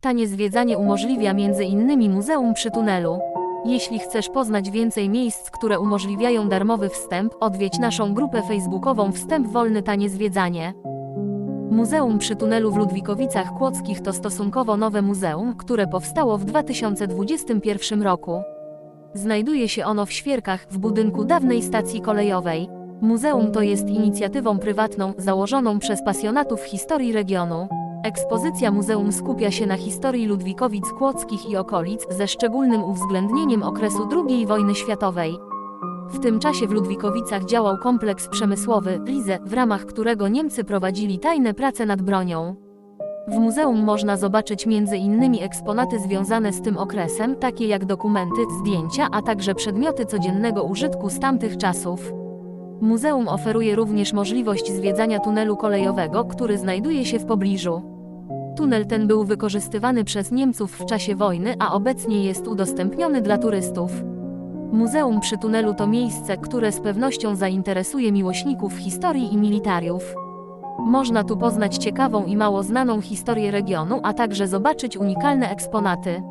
Tanie zwiedzanie umożliwia m.in. muzeum przy tunelu. Jeśli chcesz poznać więcej miejsc, które umożliwiają darmowy wstęp, odwiedź naszą grupę facebookową Wstęp Wolny Tanie Zwiedzanie. Muzeum przy tunelu w Ludwikowicach Kłodzkich to stosunkowo nowe muzeum, które powstało w 2021 roku. Znajduje się ono w Świerkach, w budynku dawnej stacji kolejowej. Muzeum to jest inicjatywą prywatną, założoną przez pasjonatów historii regionu. Ekspozycja muzeum skupia się na historii Ludwikowic Kłodzkich i okolic, ze szczególnym uwzględnieniem okresu II wojny światowej. W tym czasie w Ludwikowicach działał kompleks przemysłowy, Lize, w ramach którego Niemcy prowadzili tajne prace nad bronią. W muzeum można zobaczyć m.in. eksponaty związane z tym okresem, takie jak dokumenty, zdjęcia, a także przedmioty codziennego użytku z tamtych czasów. Muzeum oferuje również możliwość zwiedzania tunelu kolejowego, który znajduje się w pobliżu. Tunel ten był wykorzystywany przez Niemców w czasie wojny, a obecnie jest udostępniony dla turystów. Muzeum przy tunelu to miejsce, które z pewnością zainteresuje miłośników historii i militariów. Można tu poznać ciekawą i mało znaną historię regionu, a także zobaczyć unikalne eksponaty.